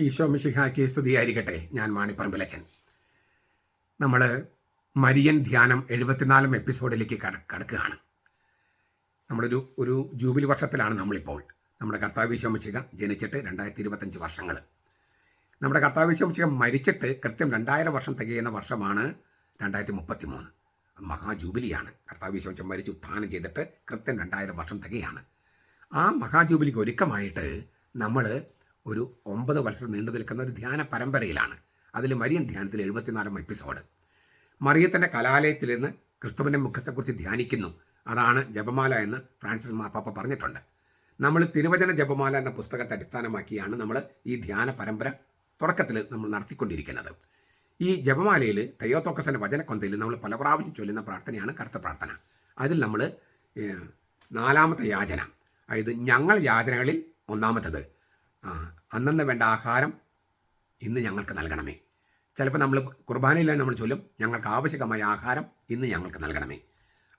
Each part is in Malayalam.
ഈശോ മിശിഹാക്കിയ സ്തുതി ആയിരിക്കട്ടെ. ഞാൻ മാണിപ്പറമ്പിലച്ചൻ. നമ്മൾ മരിയൻ ധ്യാനം എഴുപത്തിനാലും എപ്പിസോഡിലേക്ക് കട കടക്കുകയാണ്. നമ്മളൊരു ഒരു ജൂബിലി വർഷത്തിലാണ് നമ്മളിപ്പോൾ. നമ്മുടെ കർത്താവ് ഈശോമിശിക ജനിച്ചിട്ട് രണ്ടായിരത്തി ഇരുപത്തഞ്ച് വർഷങ്ങൾ നമ്മുടെ കർത്താവ് ഈശോമിശിക മരിച്ചിട്ട് കൃത്യം രണ്ടായിരം വർഷം തികയുന്ന വർഷമാണ് രണ്ടായിരത്തി മുപ്പത്തി മൂന്ന് മഹാജൂബിലിയാണ് കർത്താവ് ഈശോമിശിക മരിച്ച് ഉത്ഥാനം ചെയ്തിട്ട് കൃത്യം രണ്ടായിരം വർഷം തികയാണ്. ആ മഹാജൂബിലിക്ക് ഒരുക്കമായിട്ട് നമ്മൾ ഒരു ഒമ്പത് വർഷം നീണ്ടു നിൽക്കുന്ന ഒരു ധ്യാന പരമ്പരയിലാണ്. അതിൽ മരിയൻ ധ്യാനത്തിൽ എഴുപത്തിനാലാം എപ്പിസോഡ് മറിയത്തിന്റെ കലാലയത്തിൽ നിന്ന് ക്രിസ്തുവിന്റെ മുഖത്തെക്കുറിച്ച് ധ്യാനിക്കുന്നു. അതാണ് ജപമാല എന്ന് ഫ്രാൻസിസ് മാപ്പാപ്പ പറഞ്ഞിട്ടുണ്ട്. നമ്മൾ തിരുവചന ജപമാല എന്ന പുസ്തകത്തെ അടിസ്ഥാനമാക്കിയാണ് നമ്മൾ ഈ ധ്യാന പരമ്പര തുടക്കത്തിൽ നമ്മൾ നടത്തിക്കൊണ്ടിരിക്കുന്നത്. ഈ ജപമാലയിൽ തയ്യോത്തോക്കസിന്റെ വചനക്കൊന്തയിൽ നമ്മൾ പല പ്രാവശ്യം ചൊല്ലുന്ന പ്രാർത്ഥനയാണ് കറുത്ത പ്രാർത്ഥന. അതിൽ നമ്മൾ നാലാമത്തെ യാചന. അതായത് ഞങ്ങൾ യാചനകളിൽ ഒന്നാമത്തത്. ആ, അന്നന്ന് വേണ്ട ആഹാരം ഇന്ന് ഞങ്ങൾക്ക് നൽകണമേ. ചിലപ്പോൾ നമ്മൾ കുർബാനയില്ല നമ്മൾ ചൊല്ലും ഞങ്ങൾക്ക് ആവശ്യകമായ ആഹാരം ഇന്ന് ഞങ്ങൾക്ക് നൽകണമേ.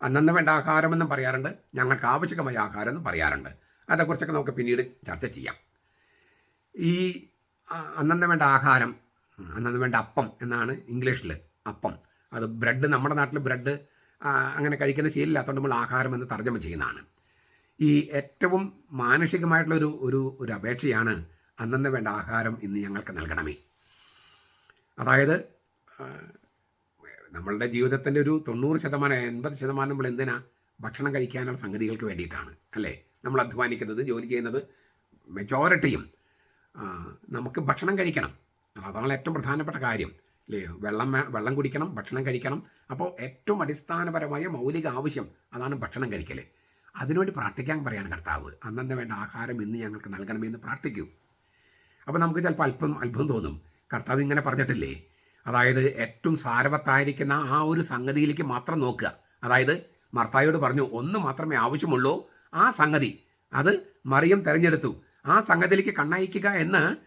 അന്നന്ന് വേണ്ട ആഹാരമെന്നും പറയാറുണ്ട് ഞങ്ങൾക്ക് ആവശ്യകമായ ആഹാരം എന്നും പറയാറുണ്ട്. അതേക്കുറിച്ചൊക്കെ നമുക്ക് പിന്നീട് ചർച്ച ചെയ്യാം. ഈ അന്നന്ന് വേണ്ട ആഹാരം അന്നന്ന് വേണ്ട അപ്പം എന്നാണ് ഇംഗ്ലീഷിൽ അപ്പം. അത് ബ്രെഡ് നമ്മുടെ നാട്ടിൽ ബ്രെഡ് അങ്ങനെ കഴിക്കുന്ന ശീലമില്ലാത്തതുകൊണ്ട് നമ്മൾ ആഹാരം എന്ന് തർജമ ചെയ്യുന്നതാണ്. ഈ ഏറ്റവും മാനുഷികമായിട്ടുള്ള ഒരു ഒരു ഒരു അപേക്ഷയാണ് അന്നന്ന് വേണ്ട ആഹാരം ഇന്ന് ഞങ്ങൾക്ക് നൽകണമേ. അതായത് നമ്മളുടെ ജീവിതത്തിന്റെ ഒരു തൊണ്ണൂറ് ശതമാനം എൺപത് ശതമാനം നമ്മൾ എന്തിനാ ഭക്ഷണം കഴിക്കാനുള്ള സംഗതികൾക്ക് വേണ്ടിയിട്ടാണ് അല്ലേ? നമ്മൾ അധ്വാനിക്കുന്നത് ജോലി ചെയ്യുന്നത് മെജോറിറ്റിയും നമുക്ക് ഭക്ഷണം കഴിക്കണം. അതാണ് ഏറ്റവും പ്രധാനപ്പെട്ട കാര്യം. അല്ലേ? വെള്ളം വെള്ളം കുടിക്കണം ഭക്ഷണം കഴിക്കണം. അപ്പോൾ ഏറ്റവും അടിസ്ഥാനപരമായ മൗലിക ആവശ്യം അതാണ് ഭക്ഷണം കഴിക്കൽ അതിനുവേണ്ടി പ്രാർത്ഥിക്കാൻ പറയാണ് കർത്താവ്. അന്നന്ന് വേണ്ട ആഹാരം ഇന്ന് ഞങ്ങൾക്ക് നൽകണമെന്ന് പ്രാർത്ഥിക്കൂ. അപ്പോൾ നമുക്ക് ചിലപ്പോൾ അല്പം അത്ഭുതം തോന്നും. കർത്താവ് ഇങ്ങനെ പറഞ്ഞിട്ടില്ലേ? അതായത് ഏറ്റവും സാരവത്തായിരിക്കുന്ന ആ ഒരു സംഗതിയിലേക്ക് മാത്രം നോക്കുക. അതായത് മർത്തായോട് പറഞ്ഞു ഒന്ന് മാത്രമേ ആവശ്യമുള്ളൂ. ആ സംഗതി അത് മറിയം തിരഞ്ഞെടുത്തു. ആ സംഗതിയിലേക്ക് കണ്ണയക്കുക എന്ന്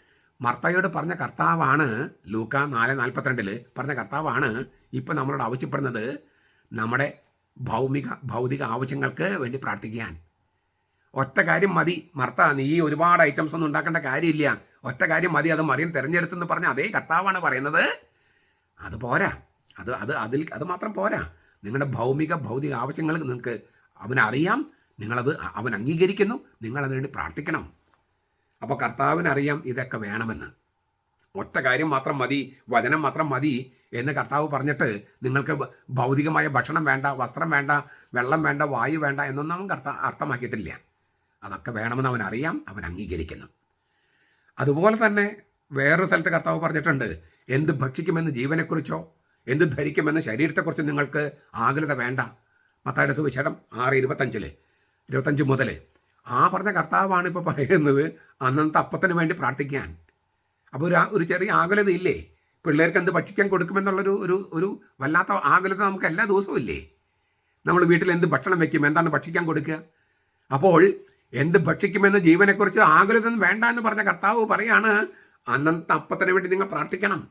മർത്തായോട് പറഞ്ഞ കർത്താവാണ് ലൂക്ക നാല് നാൽപ്പത്തിരണ്ടിൽ പറഞ്ഞ കർത്താവാണ് ഇപ്പം നമ്മളോട് ആവശ്യപ്പെടുന്നത്. നമ്മുടെ ഭൗമിക ഭൗതിക ആവശ്യങ്ങൾക്ക് വേണ്ടി പ്രാർത്ഥിക്കാൻ ഒറ്റ കാര്യം മതി മർത്ത നീ ഒരുപാട് ഐറ്റംസ് ഒന്നും ഉണ്ടാക്കേണ്ട കാര്യമില്ല. ഒറ്റ കാര്യം മതി അത് മറിയം തിരഞ്ഞെടുത്തെന്ന് പറഞ്ഞ അതേ കർത്താവാണ് പറയുന്നത്. അത് പോരാ. അത് അത് അതിൽ അത് മാത്രം പോരാ. നിങ്ങളുടെ ഭൗമിക ഭൗതിക ആവശ്യങ്ങൾ നിങ്ങൾക്ക് അവനറിയാം. നിങ്ങളത് അവൻ അംഗീകരിക്കുന്നു. നിങ്ങൾ അതിനുവേണ്ടി പ്രാർത്ഥിക്കണം. അപ്പോൾ കർത്താവിനറിയാം ഇതൊക്കെ വേണമെന്ന്. ഒറ്റ കാര്യം മാത്രം മതി വചനം മാത്രം മതി എന്ന് കർത്താവ് പറഞ്ഞിട്ട് നിങ്ങൾക്ക് ഭൗതികമായ ഭക്ഷണം വേണ്ട വസ്ത്രം വേണ്ട വെള്ളം വേണ്ട വായു വേണ്ട എന്നൊന്നും അവൻ കർത്ത അർത്ഥമാക്കിയിട്ടില്ല. അതൊക്കെ വേണമെന്ന് അവൻ അറിയാം അവൻ അംഗീകരിക്കുന്നു. അതുപോലെ തന്നെ വേറൊരു സ്ഥലത്ത് കർത്താവ് പറഞ്ഞിട്ടുണ്ട് എന്ത് ഭക്ഷിക്കുമെന്ന് ജീവനെക്കുറിച്ചോ എന്ത് ധരിക്കുമെന്ന് ശരീരത്തെക്കുറിച്ചോ നിങ്ങൾക്ക് ആകുലത വേണ്ട. മത്തായുടെ സുവിശേഷം ആറ് ഇരുപത്തഞ്ചിൽ ഇരുപത്തഞ്ച് മുതൽ ആ പറഞ്ഞ കർത്താവാണ് ഇപ്പോൾ പറയുന്നത് അന്നത്തെ അപ്പത്തിന് വേണ്ടി പ്രാർത്ഥിക്കാൻ. അപ്പോൾ ഒരു ഒരു ചെറിയ ആകുലത ഇല്ലേ? പിള്ളേർക്ക് എന്ത് ഭക്ഷിക്കാൻ കൊടുക്കുമെന്നുള്ളൊരു ഒരു ഒരു വല്ലാത്ത ആകുലത നമുക്ക് എല്ലാ ദിവസവും ഇല്ലേ? നമ്മൾ വീട്ടിൽ എന്ത് ഭക്ഷണം വെക്കും? എന്താണ് ഭക്ഷിക്കാൻ കൊടുക്കുക? അപ്പോൾ എന്ത് ഭക്ഷിക്കുമെന്ന് ജീവനെക്കുറിച്ച് ആകുലതൊന്നും വേണ്ട എന്ന് പറഞ്ഞ കർത്താവ് പറയാണ് അന്നത്തെ അപ്പത്തിന് വേണ്ടി നിങ്ങൾ പ്രാർത്ഥിക്കണം.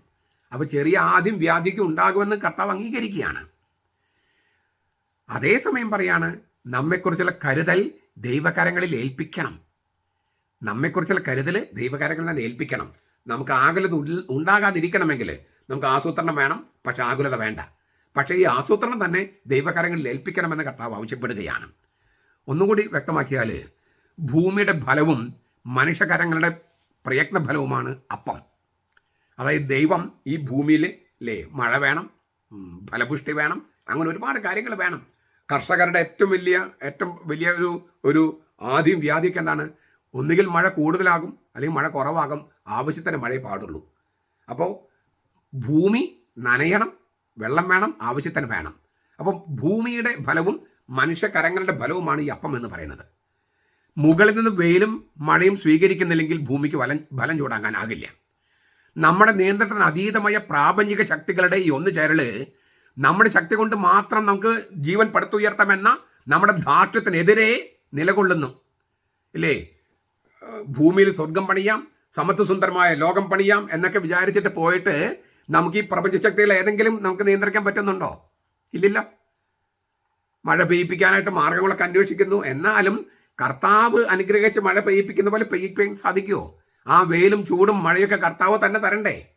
അപ്പോൾ ചെറിയ ആദ്യം വ്യാധിക്ക് ഉണ്ടാകുമെന്ന് കർത്താവ് അംഗീകരിക്കുകയാണ്. അതേസമയം പറയാണ് നമ്മെക്കുറിച്ചുള്ള കരുതൽ ദൈവകരങ്ങളിൽ ഏൽപ്പിക്കണം. നമ്മെക്കുറിച്ചുള്ള കരുതൽ ദൈവകരങ്ങളിൽ തന്നെ ഏൽപ്പിക്കണം. നമുക്ക് ആകുലത ഉണ്ടാകാതിരിക്കണമെങ്കിൽ നമുക്ക് ആസൂത്രണം വേണം പക്ഷെ ആകുലത വേണ്ട. പക്ഷേ ഈ ആസൂത്രണം തന്നെ ദൈവകരങ്ങളിൽ ഏൽപ്പിക്കണമെന്ന് കർത്താവ് ആവശ്യപ്പെടുകയാണ്. ഒന്നുകൂടി വ്യക്തമാക്കിയാൽ ഭൂമിയുടെ ഫലവും മനുഷ്യകരങ്ങളുടെ പ്രയത്ന ഫലവുമാണ് അപ്പം. അതായത് ദൈവം ഈ ഭൂമിയിൽ അല്ലേ മഴ വേണം ഫലപുഷ്ടി വേണം അങ്ങനെ ഒരുപാട് കാര്യങ്ങൾ വേണം. കർഷകരുടെ ഏറ്റവും വലിയ ഏറ്റവും വലിയ ഒരു ഒരു ആദ്യം വ്യാധിക്ക് എന്താണ് ഒന്നുകിൽ മഴ കൂടുതലാകും അല്ലെങ്കിൽ മഴ കുറവാകും ആവശ്യത്തിന് മഴയെ പാടുള്ളൂ. അപ്പോൾ ഭൂമി നനയണം വെള്ളം വേണം ആവശ്യത്തിന് വേണം. അപ്പം ഭൂമിയുടെ ഫലവും മനുഷ്യകരങ്ങളുടെ ഫലവുമാണ് ഈ അപ്പം എന്ന് പറയുന്നത്. മുകളിൽ നിന്ന് വെയിലും മഴയും സ്വീകരിക്കുന്നില്ലെങ്കിൽ ഭൂമിക്ക് വലം ഫലം ചൂടാകാനാകില്ല. നമ്മുടെ നിയന്ത്രണത്തിന് അതീതമായ പ്രാപഞ്ചിക ശക്തികളുടെ ഈ ഒന്ന് ചേരൽ നമ്മുടെ ശക്തി കൊണ്ട് മാത്രം നമുക്ക് ജീവൻ പടുത്തുയർത്താമെന്ന നമ്മുടെ ധാർഷ്ട്യത്തിനെതിരെ നിലകൊള്ളുന്നു. ഇല്ലേ? ഭൂമിയിൽ സ്വർഗം പണിയാം സമത്വസുന്ദരമായ ലോകം പണിയാം എന്നൊക്കെ വിചാരിച്ചിട്ട് പോയിട്ട് നമുക്ക് ഈ പ്രപഞ്ച ശക്തികളെ ഏതെങ്കിലും നമുക്ക് നിയന്ത്രിക്കാൻ പറ്റുന്നുണ്ടോ? ഇല്ലില്ല. മഴ പെയ്യിപ്പിക്കാനായിട്ട് മാർഗങ്ങളൊക്കെ അന്വേഷിക്കുന്നു. എന്നാലും കർത്താവ് അനുഗ്രഹിച്ച് മഴ പെയ്യിപ്പിക്കുന്ന പോലെ പെയ്യിപ്പിക്കാൻ സാധിക്കുമോ ആ വെയിലും ചൂടും മഴയൊക്കെ കർത്താവ് തന്നെ തരണ്ടേ?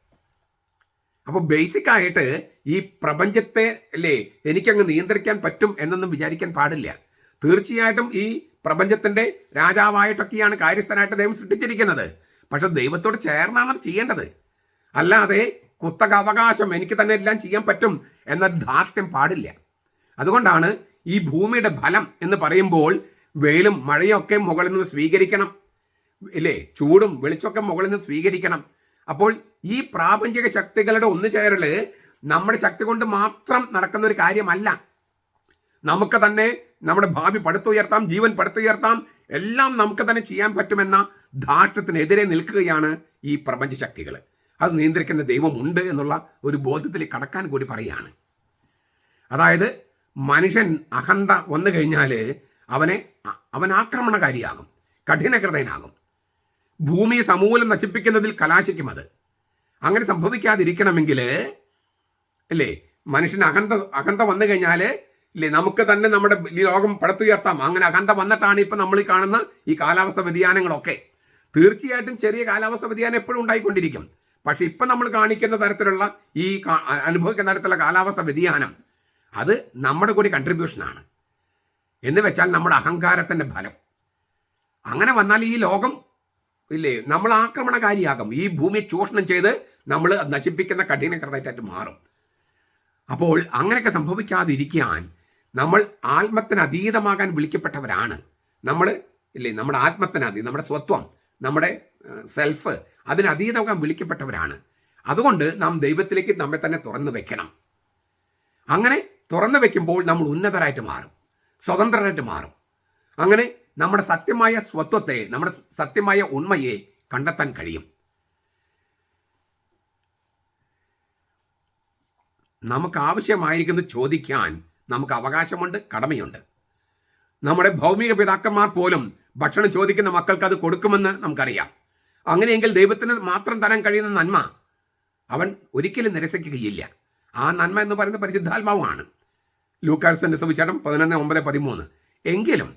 അപ്പോൾ ബേസിക് ആയിട്ട് ഈ പ്രപഞ്ചത്തെ അല്ലേ എനിക്കങ്ങ് നിയന്ത്രിക്കാൻ പറ്റും എന്നൊന്നും വിചാരിക്കാൻ പാടില്ല. തീർച്ചയായിട്ടും ഈ പ്രപഞ്ചത്തിന്റെ രാജാവായിട്ടൊക്കെയാണ് കാര്യസ്ഥനായിട്ട് ദൈവം സൃഷ്ടിച്ചിരിക്കുന്നത്. പക്ഷെ ദൈവത്തോട് ചേർന്നാണ് അത് ചെയ്യേണ്ടത്. അല്ലാതെ കുത്തക അവകാശം എനിക്ക് തന്നെ എല്ലാം ചെയ്യാൻ പറ്റും എന്ന ധാർഷ്ട്യം പാടില്ല. അതുകൊണ്ടാണ് ഈ ഭൂമിയുടെ ഫലം എന്ന് പറയുമ്പോൾ വെയിലും മഴയൊക്കെ മുകളിൽ നിന്ന് സ്വീകരിക്കണം. ഇല്ലേ? ചൂടും വെളിച്ചമൊക്കെ മുകളിൽ നിന്ന് സ്വീകരിക്കണം. അപ്പോൾ ഈ പ്രാപഞ്ചിക ശക്തികളുടെ ഒന്നുചേരൽ നമ്മുടെ ശക്തി കൊണ്ട് മാത്രം നടക്കുന്ന ഒരു കാര്യമല്ല. നമുക്ക് തന്നെ നമ്മുടെ ഭാവി പടുത്തുയർത്താം ജീവൻ പടുത്തുയർത്താം എല്ലാം നമുക്ക് തന്നെ ചെയ്യാൻ പറ്റുമെന്ന ധാർഷ്ട്യത്തിനെതിരെ നിൽക്കുകയാണ് ഈ പ്രപഞ്ച ശക്തികൾ അത് നിയന്ത്രിക്കുന്ന ദൈവമുണ്ട് എന്നുള്ള ഒരു ബോധ്യത്തിൽ കടക്കാൻ കൂടി പറയുകയാണ്. അതായത് മനുഷ്യൻ അഹന്ത വന്നു കഴിഞ്ഞാൽ അവനെ അവൻ ആക്രമണകാരിയാകും കഠിനഹൃദയനാകും ഭൂമിയെ സമൂലം നശിപ്പിക്കുന്നതിൽ കലാശിക്കും അത്. അങ്ങനെ സംഭവിക്കാതിരിക്കണമെങ്കിൽ അല്ലേ? മനുഷ്യൻ അഹന്ത അഹന്ത വന്നു കഴിഞ്ഞാൽ ഇല്ലേ? നമുക്ക് തന്നെ നമ്മുടെ ലോകം പടുത്തുയർത്താം. അങ്ങനെ അകന്ത വന്നിട്ടാണ് ഇപ്പം നമ്മൾ ഈ കാണുന്ന ഈ കാലാവസ്ഥ വ്യതിയാനങ്ങളൊക്കെ. തീർച്ചയായിട്ടും ചെറിയ കാലാവസ്ഥ വ്യതിയാനം എപ്പോഴും ഉണ്ടായിക്കൊണ്ടിരിക്കും. പക്ഷെ ഇപ്പം നമ്മൾ കാണിക്കുന്ന തരത്തിലുള്ള ഈ അനുഭവിക്കുന്ന തരത്തിലുള്ള കാലാവസ്ഥ വ്യതിയാനം അത് നമ്മുടെ കൂടി കൺട്രിബ്യൂഷനാണ് എന്ന് വെച്ചാൽ നമ്മുടെ അഹങ്കാരത്തിന്റെ ഫലം. അങ്ങനെ വന്നാൽ ഈ ലോകം ഇല്ലേ നമ്മൾ ആക്രമണകാരിയാകും. ഈ ഭൂമിയെ ചൂഷണം ചെയ്ത് നമ്മൾ നശിപ്പിക്കുന്ന കഠിന കൃതയായിട്ട് മാറും. അപ്പോൾ അങ്ങനെയൊക്കെ സംഭവിക്കാതിരിക്കാൻ നമ്മൾ ആത്മത്തിന് അതീതമാകാൻ വിളിക്കപ്പെട്ടവരാണ്. നമ്മൾ ഇല്ലേ? നമ്മുടെ ആത്മത്തിന് അതീതം നമ്മുടെ സ്വത്വം നമ്മുടെ സെൽഫ് അതിന് അതീതമാകാൻ വിളിക്കപ്പെട്ടവരാണ്. അതുകൊണ്ട് നാം ദൈവത്തിലേക്ക് നമ്മെ തന്നെ തുറന്നു വെക്കണം. അങ്ങനെ തുറന്നു വെക്കുമ്പോൾ നമ്മൾ ഉന്നതരായിട്ട് മാറും. സ്വതന്ത്രരായിട്ട് മാറും. അങ്ങനെ നമ്മുടെ സത്യമായ സ്വത്വത്തെ നമ്മുടെ സത്യമായ ഉണ്മയെ കണ്ടെത്താൻ കഴിയും. നമുക്ക് ആവശ്യമായിരിക്കുന്നത് ചോദിക്കാൻ നമുക്ക് അവകാശമുണ്ട് കടമയുണ്ട്. നമ്മുടെ ഭൗമിക പിതാക്കന്മാർ പോലും ഭക്ഷണം ചോദിക്കുന്ന മക്കൾക്ക് അത് കൊടുക്കുമെന്ന് നമുക്കറിയാം. അങ്ങനെയെങ്കിൽ ദൈവത്തിന് മാത്രം തരാൻ കഴിയുന്ന നന്മ അവൻ ഒരിക്കലും നിരസിക്കുകയില്ല. ആ നന്മ എന്ന് പറയുന്നത് പരിശുദ്ധാത്മാവാണ്. ലൂക്കാഴ്സന്റെ സുവിശേഷം പതിനൊന്ന് ഒമ്പത് പതിമൂന്ന്. എങ്കിലും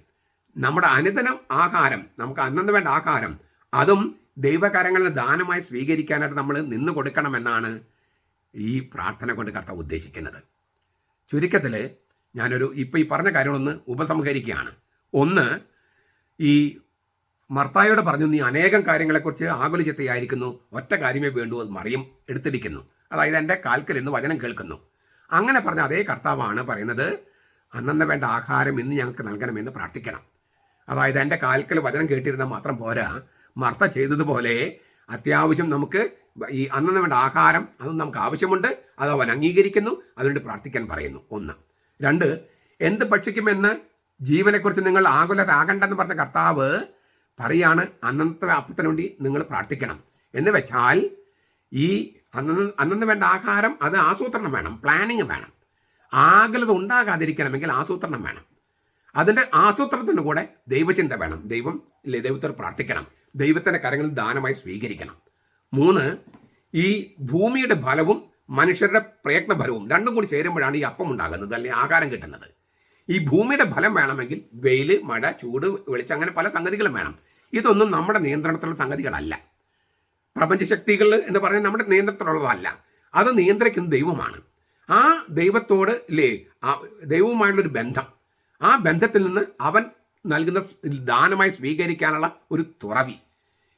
നമ്മുടെ അനുദിനം ആഹാരം നമുക്ക് അന്നു വേണ്ട ആഹാരം അതും ദൈവകാരങ്ങളിൽ ദാനമായി സ്വീകരിക്കാനായിട്ട് നമ്മൾ നിന്ന് കൊടുക്കണമെന്നാണ് ഈ പ്രാർത്ഥന കൊണ്ട് കർത്താവ് ഉദ്ദേശിക്കുന്നത്. ചുരുക്കത്തിൽ ഞാനൊരു ഇപ്പോൾ ഈ പറഞ്ഞ കാര്യങ്ങളൊന്ന് ഉപസംഹരിക്കുകയാണ്. ഒന്ന് ഈ മർത്തായോട് പറഞ്ഞു നീ അനേകം കാര്യങ്ങളെക്കുറിച്ച് ആകുലചിത്തയായിരിക്കുന്നു. ഒറ്റ കാര്യമേ വേണ്ടൂ അത് മറിയും എടുത്തിരിക്കുന്നു. അതായത് എന്റെ കാൽക്കൽ എന്ന് വചനം കേൾക്കുന്നു. അങ്ങനെ പറഞ്ഞ അതേ കർത്താവാണ് പറയുന്നത് അന്നന്ന് വേണ്ട ആഹാരം ഇന്ന് ഞങ്ങൾക്ക് നൽകണമെന്ന് പ്രാർത്ഥിക്കണം. അതായത് എന്റെ കാൽക്കൽ വചനം കേട്ടിരുന്നാൽ മാത്രം പോരാ മർത്ത ചെയ്തതുപോലെ അത്യാവശ്യം നമുക്ക് ഈ അന്നന്ന് വേണ്ട ആഹാരം അത് നമുക്ക് ആവശ്യമുണ്ട്. അത് അവൻ അംഗീകരിക്കുന്നു. അതുകൊണ്ട് പ്രാർത്ഥിക്കാൻ പറയുന്നു. ഒന്ന്. രണ്ട്. എന്ത് ഭക്ഷിക്കുമെന്ന് ജീവനെക്കുറിച്ച് നിങ്ങൾ ആകുലരാകണ്ടെന്ന് പറഞ്ഞ കർത്താവ് പറയാണ് അന്നത്തെ അപ്പത്തിന് വേണ്ടി നിങ്ങൾ പ്രാർത്ഥിക്കണം. എന്ന് വെച്ചാൽ ഈ അന്നു അന്നു വേണ്ട ആഹാരം അത് ആസൂത്രണം വേണം പ്ലാനിങ് വേണം. ആകുലത ഉണ്ടാകാതിരിക്കണമെങ്കിൽ ആസൂത്രണം വേണം. അതിന്റെ ആസൂത്രണത്തിന് കൂടെ ദൈവചിന്ത വേണം. ദൈവം ഇല്ലേ? ദൈവത്തോട് പ്രാർത്ഥിക്കണം. ദൈവത്തിന്റെ കരങ്ങളിൽ ദാനമായി സ്വീകരിക്കണം. മൂന്ന് ഈ ഭൂമിയുടെ ഫലവും മനുഷ്യരുടെ പ്രയത്ന ഫലവും രണ്ടും കൂടി ചേരുമ്പോഴാണ് ഈ അപ്പം ഉണ്ടാകുന്നത് അല്ലെങ്കിൽ ആകാരം കിട്ടുന്നത്. ഈ ഭൂമിയുടെ ഫലം വേണമെങ്കിൽ വെയിൽ മഴ ചൂട് വെളിച്ചം അങ്ങനെ പല സംഗതികളും വേണം. ഇതൊന്നും നമ്മുടെ നിയന്ത്രണത്തിലുള്ള സംഗതികളല്ല. പ്രപഞ്ചശക്തികൾ എന്ന് പറഞ്ഞാൽ നമ്മുടെ നിയന്ത്രണത്തിലുള്ളതല്ല. അത് നിയന്ത്രിക്കുന്ന ദൈവമാണ്. ആ ദൈവത്തോട് ഇല്ലേ ദൈവവുമായുള്ളൊരു ബന്ധം. ആ ബന്ധത്തിൽ നിന്ന് അവൻ നൽകുന്ന ദാനമായി സ്വീകരിക്കാനുള്ള ഒരു തുറവി.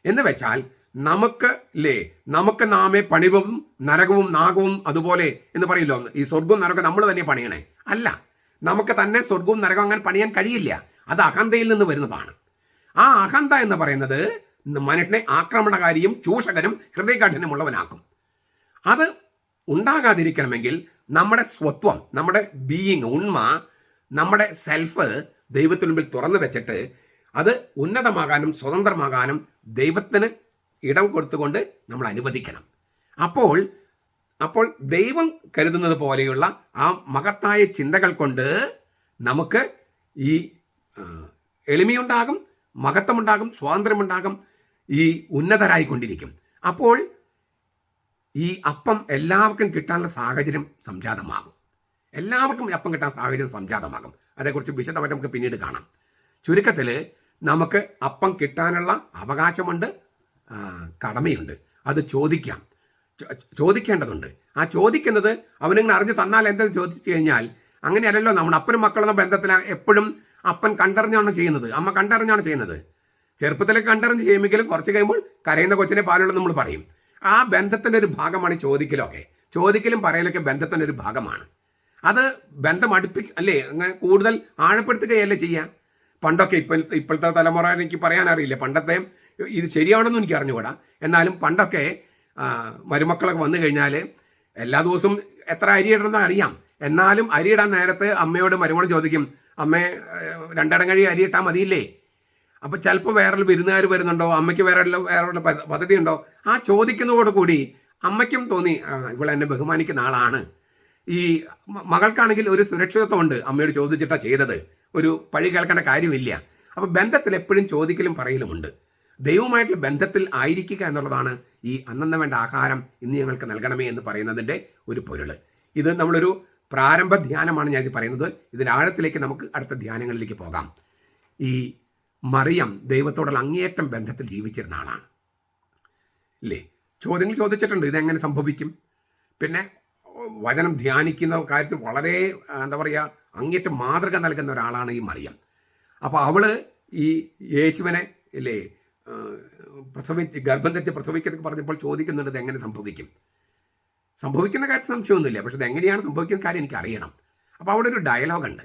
എന്ന് വെച്ചാൽ നമുക്ക് ലേ നമുക്ക് നാമേ പണിവും നരകവും നാഗവും അതുപോലെ എന്ന് പറയില്ലോ ഈ സ്വർഗവും നരകവും നമ്മൾ തന്നെ പണിയണേ. അല്ല നമുക്ക് തന്നെ സ്വർഗവും നരകവും അങ്ങനെ പണിയാൻ കഴിയില്ല. അത് അഹന്തയിൽ നിന്ന് വരുന്നതാണ്. ആ അഹന്ത എന്ന് പറയുന്നത് മനുഷ്യനെ ആക്രമണകാരിയും ചൂഷകനും ഹൃദയകഠിനുമുള്ളവനാക്കും അത് ഉണ്ടാകാതിരിക്കണമെങ്കിൽ നമ്മുടെ സ്വത്വം നമ്മുടെ ബീയിങ് ഉണ്മ നമ്മുടെ സെൽഫ് ദൈവത്തിനുമ്പിൽ തുറന്നു വെച്ചിട്ട് അത് ഉന്നതമാകാനും സ്വതന്ത്രമാകാനും ദൈവത്തിന് ഇടം കൊടുത്തുകൊണ്ട് നമ്മൾ അനുവദിക്കണം. അപ്പോൾ അപ്പോൾ ദൈവം കരുതുന്നത് പോലെയുള്ള ആ മഹത്തായ ചിന്തകൾ കൊണ്ട് നമുക്ക് ഈ എളിമയുണ്ടാകും മഹത്വമുണ്ടാകും സ്വാതന്ത്ര്യമുണ്ടാകും ഈ ഉന്നതരായിക്കൊണ്ടിരിക്കും. അപ്പോൾ ഈ അപ്പം എല്ലാവർക്കും കിട്ടാനുള്ള സാഹചര്യം സംജാതമാകും. എല്ലാവർക്കും അപ്പം കിട്ടാൻ സാഹചര്യം സംജാതമാകും. അതേക്കുറിച്ച് വിശദമായിട്ട് നമുക്ക് പിന്നീട് കാണാം. ചുരുക്കത്തിൽ നമുക്ക് അപ്പം കിട്ടാനുള്ള അവകാശമുണ്ട് കടമയുണ്ട്. അത് ചോദിക്കാം. ചോദിക്കേണ്ടതുണ്ട്. ആ ചോദിക്കുന്നത് അവനിങ്ങനെ അറിഞ്ഞ് തന്നാൽ എന്തെന്ന് ചോദിച്ചു കഴിഞ്ഞാൽ അങ്ങനെയല്ലല്ലോ നമ്മൾ അപ്പനും മക്കളെന്ന ബന്ധത്തിൽ എപ്പോഴും അപ്പൻ കണ്ടറിഞ്ഞാണ് ചെയ്യുന്നത്. അമ്മ കണ്ടറിഞ്ഞാണ് ചെയ്യുന്നത്. ചെറുപ്പത്തിലേക്ക് കണ്ടറിഞ്ഞ് ചെയ്യുമെങ്കിലും കുറച്ച് കഴിയുമ്പോൾ കരയുന്ന കൊച്ചിനെ പാലുള്ള നമ്മൾ പറയും. ആ ബന്ധത്തിന്റെ ഒരു ഭാഗമാണ് ചോദിക്കലൊക്കെ. ചോദിക്കലും പറയലൊക്കെ ബന്ധത്തിന്റെ ഒരു ഭാഗമാണ്. അത് ബന്ധം അടുപ്പി അല്ലേ അങ്ങനെ കൂടുതൽ ആഴപ്പെടുത്തുകയല്ലേ ചെയ്യുക പണ്ടൊക്കെ ഇപ്പോഴത്തെ ഇപ്പോഴത്തെ തലമുറ എനിക്ക് പറയാനറിയില്ല. പണ്ടത്തെ ഇത് ശരിയാണെന്നും എനിക്ക് അറിഞ്ഞുകൂടാ. എന്നാലും പണ്ടൊക്കെ മരുമക്കളൊക്കെ വന്നു കഴിഞ്ഞാൽ എല്ലാ ദിവസവും എത്ര അരി ഇടണമെന്ന് അറിയാം. എന്നാലും അരി ഇടാൻ നേരത്തെ അമ്മയോട് മരുമോട് ചോദിക്കും അമ്മേ ഏഹ്, രണ്ടിടം കഴി അരി ഇട്ടാൽ മതിയില്ലേ? അപ്പോൾ ചിലപ്പോൾ വേറെ വിരുന്നുകാർ വരുന്നുണ്ടോ അമ്മയ്ക്ക് വേറെ വേറെ പദ്ധതി ഉണ്ടോ ആ ചോദിക്കുന്നതോട് കൂടി അമ്മയ്ക്കും തോന്നി ഇവിടെ എന്നെ ബഹുമാനിക്കുന്ന ആളാണ്. ഈ മകൾക്കാണെങ്കിൽ ഒരു സുരക്ഷിതത്വമുണ്ട് അമ്മയോട് ചോദിച്ചിട്ടാണ് ചെയ്തത്. ഒരു പഴി കേൾക്കേണ്ട കാര്യമില്ല. അപ്പോൾ ബന്ധത്തിൽ എപ്പോഴും ചോദിക്കലും പറയലുമുണ്ട്. ദൈവമായിട്ടുള്ള ബന്ധത്തിൽ ആയിരിക്കുക എന്നുള്ളതാണ് ഈ അന്നന്ന് വേണ്ട ആഹാരം ഇന്ന് ഞങ്ങൾക്ക് നൽകണമേ എന്ന് പറയുന്നതിന്റെ ഒരു പൊരുൾ ഇത് നമ്മളൊരു പ്രാരംഭ ധ്യാനമാണ് ഞാൻ ഇത് പറയുന്നത്. ഇതിന്റെ ആഴത്തിലേക്ക് നമുക്ക് അടുത്ത ധ്യാനങ്ങളിലേക്ക് പോകാം. ഈ മറിയം ദൈവത്തോടുള്ള അങ്ങേയറ്റം ബന്ധത്തിൽ ജീവിച്ചിരുന്ന ആളാണ്. ഇല്ലേ? ചോദ്യങ്ങൾ ചോദിച്ചിട്ടുണ്ട് ഇതെങ്ങനെ സംഭവിക്കും? പിന്നെ വചനം ധ്യാനിക്കുന്ന കാര്യത്തിൽ വളരെ എന്താ പറയുക അങ്ങേറ്റം മാതൃക നൽകുന്ന ഒരാളാണ് ഈ മറിയം. അപ്പോൾ അവൾ ഈ യേശുവിനെ ഇല്ലേ പ്രസവിച്ച് ഗർഭം തെറ്റ് പ്രസവിക്കുന്നതൊക്കെ പറഞ്ഞപ്പോൾ ചോദിക്കുന്നുണ്ട് ഇത് എങ്ങനെ സംഭവിക്കും? സംഭവിക്കുന്ന കാര്യത്തിൽ സംശയമൊന്നുമില്ല. പക്ഷെ ഇത് എങ്ങനെയാണ് സംഭവിക്കുന്ന കാര്യം എനിക്ക് അറിയണം അപ്പോൾ അവിടെ ഒരു ഡയലോഗുണ്ട്.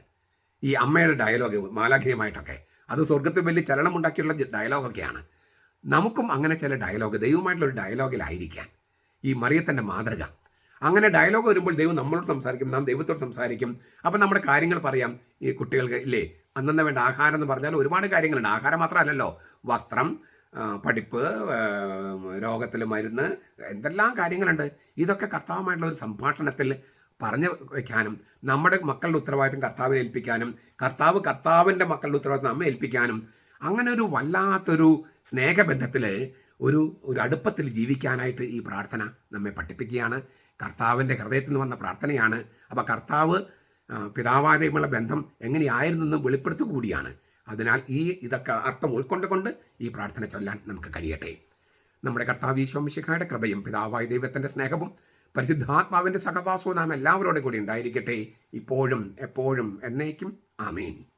ഈ അമ്മയുടെ ഡയലോഗ് മാലാഖിയുമായിട്ടൊക്കെ. അത് സ്വർഗത്തിൽ വലിയ ചലനമുണ്ടാക്കിയുള്ള ഡയലോഗൊക്കെയാണ്. നമുക്കും അങ്ങനെ ചില ഡയലോഗ് ദൈവമായിട്ടുള്ള ഒരു ഡയലോഗിലായിരിക്കാൻ ഈ മറിയത്തിന്റെ മാതൃക. അങ്ങനെ ഡയലോഗ് വരുമ്പോൾ ദൈവം നമ്മളോട് സംസാരിക്കും നാം ദൈവത്തോട് സംസാരിക്കും. അപ്പം നമ്മുടെ കാര്യങ്ങൾ പറയാം. ഈ കുട്ടികൾക്ക് ഇല്ലേ അന്നന്നെ വേണ്ട ആഹാരം എന്ന് പറഞ്ഞാൽ ഒരുപാട് കാര്യങ്ങളുണ്ട്. ആഹാരം മാത്രമല്ലല്ലോ. വസ്ത്രം പഠിപ്പ് രോഗത്തിൽ മരുന്ന് എന്തെല്ലാം കാര്യങ്ങളുണ്ട്. ഇതൊക്കെ കർത്താവുമായിട്ടുള്ള ഒരു സംഭാഷണത്തിൽ പറഞ്ഞു വയ്ക്കാനും നമ്മുടെ മക്കളുടെ ഉത്തരവാദിത്വം കർത്താവിനെ ഏൽപ്പിക്കാനും കർത്താവ് കർത്താവിന്റെ മക്കളുടെ ഉത്തരവാദിത്വം നമ്മെ ഏൽപ്പിക്കാനും അങ്ങനെ ഒരു വല്ലാത്തൊരു സ്നേഹബന്ധത്തിൽ ഒരു ഒരു അടുപ്പത്തിൽ ജീവിക്കാനായിട്ട് ഈ പ്രാർത്ഥന നമ്മെ പഠിപ്പിക്കുകയാണ്. കർത്താവിന്റെ ഹൃദയത്തിൽ നിന്ന് വന്ന പ്രാർത്ഥനയാണ്. അപ്പോൾ കർത്താവ് പിതാവാതെയുമുള്ള ബന്ധം എങ്ങനെയായിരുന്നെന്ന് വെളിപ്പെടുത്തു കൂടിയാണ് അതിനാൽ ഈ ഇതൊക്കെ അർത്ഥം ഉൾക്കൊണ്ടുകൊണ്ട് ഈ പ്രാർത്ഥന ചൊല്ലാൻ നമുക്ക് കഴിയട്ടെ. നമ്മുടെ കർത്താവ് ഈശോമിശിഖായുടെ കൃപയും പിതാവായ ദൈവത്തിന്റെ സ്നേഹവും പരിശുദ്ധാത്മാവിന്റെ സഹവാസവും നാം എല്ലാവരോടും കൂടി ഉണ്ടായിരിക്കട്ടെ. ഇപ്പോഴും എപ്പോഴും എന്നേക്കും. ആമേൻ.